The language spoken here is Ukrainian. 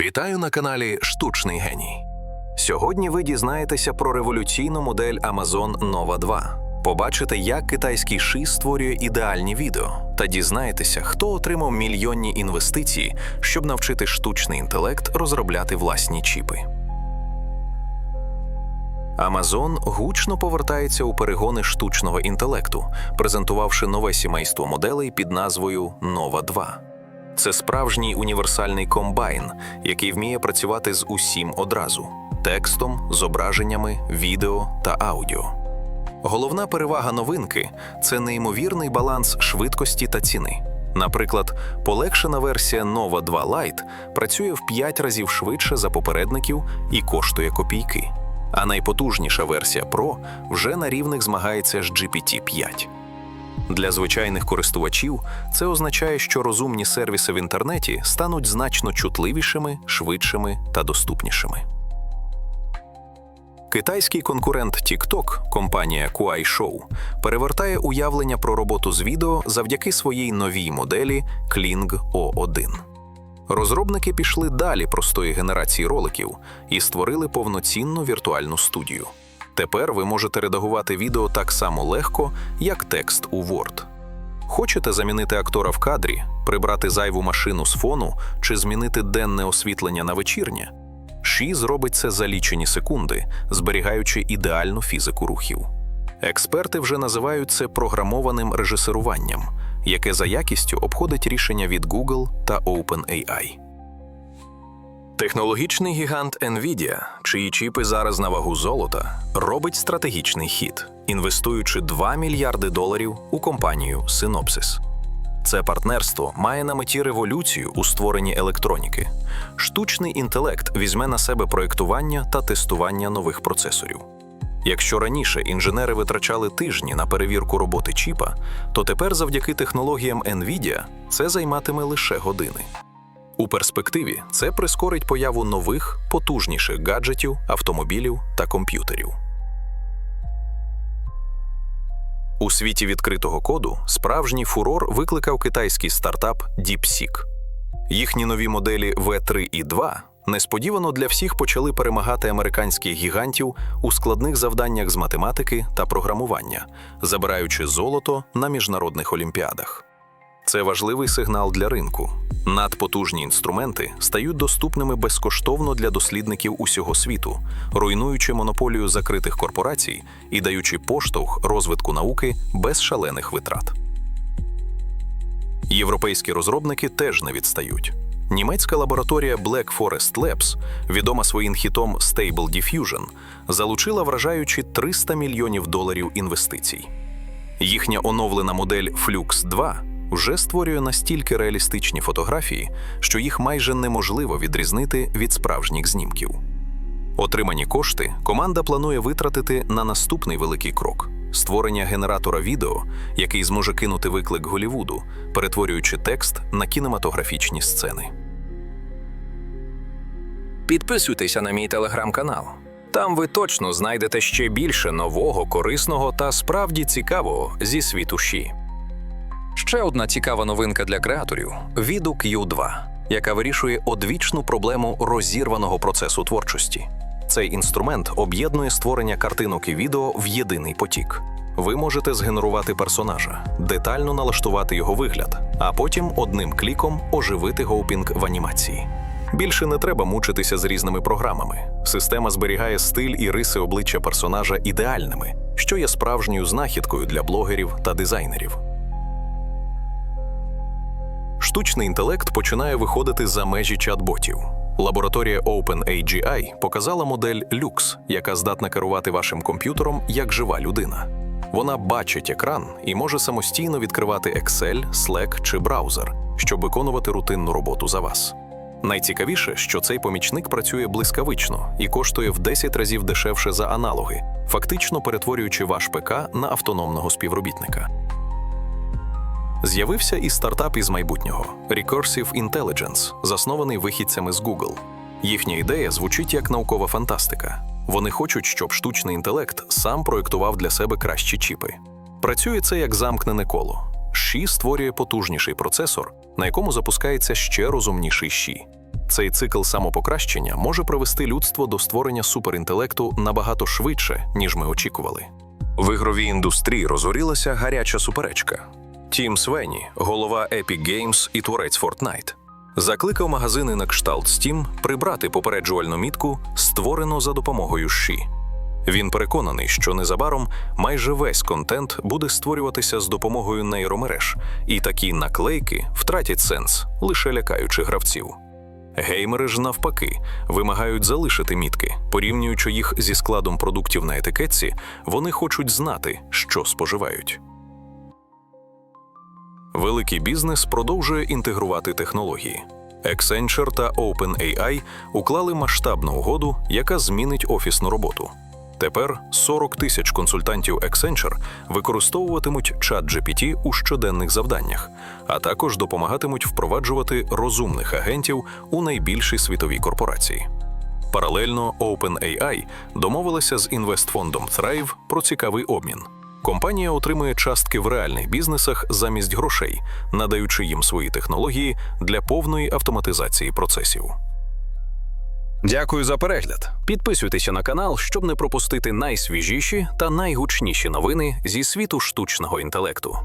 Вітаю на каналі Штучний геній. Сьогодні ви дізнаєтеся про революційну модель Amazon Nova 2. Побачите, як китайський ши створює ідеальні відео, та дізнаєтеся, хто отримав мільйонні інвестиції, щоб навчити штучний інтелект розробляти власні чіпи. Amazon гучно повертається у перегони штучного інтелекту, презентувавши нове сімейство моделей під назвою Nova 2. Це справжній універсальний комбайн, який вміє працювати з усім одразу: текстом, зображеннями, відео та аудіо. Головна перевага новинки це неймовірний баланс швидкості та ціни. Наприклад, полегшена версія Nova 2 Lite працює в 5 разів швидше за попередників і коштує копійки. А найпотужніша версія Pro вже на рівних змагається з GPT-5. Для звичайних користувачів це означає, що розумні сервіси в інтернеті стануть значно чутливішими, швидшими та доступнішими. Китайський конкурент TikTok, компанія Kuaishou, перевертає уявлення про роботу з відео завдяки своїй новій моделі Kling O1. Розробники пішли далі простої генерації роликів і створили повноцінну віртуальну студію. Тепер ви можете редагувати відео так само легко, як текст у Word. Хочете замінити актора в кадрі, прибрати зайву машину з фону чи змінити денне освітлення на вечірнє? Ші зробить це за лічені секунди, зберігаючи ідеальну фізику рухів. Експерти вже називають це програмованим режисеруванням, яке за якістю обходить рішення від Google та OpenAI. Технологічний гігант Nvidia, чиї чіпи зараз на вагу золота, робить стратегічний хід, інвестуючи 2 мільярди доларів у компанію Synopsys. Це партнерство має на меті революцію у створенні електроніки. Штучний інтелект візьме на себе проєктування та тестування нових процесорів. Якщо раніше інженери витрачали тижні на перевірку роботи чіпа, то тепер завдяки технологіям Nvidia це займатиме лише години. У перспективі це прискорить появу нових, потужніших гаджетів, автомобілів та комп'ютерів. У світі відкритого коду справжній фурор викликав китайський стартап DeepSeek. Їхні нові моделі V3 і 2 несподівано для всіх почали перемагати американських гігантів у складних завданнях з математики та програмування, забираючи золото на міжнародних олімпіадах. Це важливий сигнал для ринку. Надпотужні інструменти стають доступними безкоштовно для дослідників усього світу, руйнуючи монополію закритих корпорацій і даючи поштовх розвитку науки без шалених витрат. Європейські розробники теж не відстають. Німецька лабораторія Black Forest Labs, відома своїм хітом Stable Diffusion, залучила вражаючі 300 мільйонів доларів інвестицій. Їхня оновлена модель Flux 2 вже створює настільки реалістичні фотографії, що їх майже неможливо відрізнити від справжніх знімків. Отримані кошти команда планує витратити на наступний великий крок створення генератора відео, який зможе кинути виклик Голівуду, перетворюючи текст на кінематографічні сцени. Підписуйтеся на мій телеграм-канал. Там ви точно знайдете ще більше нового, корисного та справді цікавого зі світу Ші. Ще одна цікава новинка для креаторів Vidu Q2, яка вирішує одвічну проблему розірваного процесу творчості. Цей інструмент об'єднує створення картинок і відео в єдиний потік. Ви можете згенерувати персонажа, детально налаштувати його вигляд, а потім одним кліком оживити гоупінг в анімації. Більше не треба мучитися з різними програмами. Система зберігає стиль і риси обличчя персонажа ідеальними, що є справжньою знахідкою для блогерів та дизайнерів. Штучний інтелект починає виходити за межі чат-ботів. Лабораторія OpenAGI показала модель Lux, яка здатна керувати вашим комп'ютером як жива людина. Вона бачить екран і може самостійно відкривати Excel, Slack чи браузер, щоб виконувати рутинну роботу за вас. Найцікавіше, що цей помічник працює блискавично і коштує в 10 разів дешевше за аналоги, фактично перетворюючи ваш ПК на автономного співробітника. З'явився і стартап із майбутнього Recursive Intelligence, заснований вихідцями з Google. Їхня ідея звучить як наукова фантастика. Вони хочуть, щоб штучний інтелект сам проєктував для себе кращі чіпи. Працює це як замкнене коло. Ші створює потужніший процесор, на якому запускається ще розумніший щі. Цей цикл самопокращення може привести людство до створення суперінтелекту набагато швидше, ніж ми очікували. В ігровій індустрії розгорілася гаряча суперечка. Тім Свені, голова Epic Games і творець Fortnite, закликав магазини на кшталт Steam прибрати попереджувальну мітку, створено за допомогою Ші. Він переконаний, що незабаром майже весь контент буде створюватися з допомогою нейромереж, і такі наклейки втратять сенс, лише лякаючи гравців. Геймери ж навпаки вимагають залишити мітки, порівнюючи їх зі складом продуктів на етикетці, вони хочуть знати, що споживають. Великий бізнес продовжує інтегрувати технології. Accenture та OpenAI уклали масштабну угоду, яка змінить офісну роботу. Тепер 40 тисяч консультантів Accenture використовуватимуть чат GPT у щоденних завданнях, а також допомагатимуть впроваджувати розумних агентів у найбільші світові корпорації. Паралельно OpenAI домовилася з інвестфондом Thrive про цікавий обмін. Компанія отримує частки в реальних бізнесах замість грошей, надаючи їм свої технології для повної автоматизації процесів. Дякую за перегляд. Підписуйтеся на канал, щоб не пропустити найсвіжіші та найгучніші новини зі світу штучного інтелекту.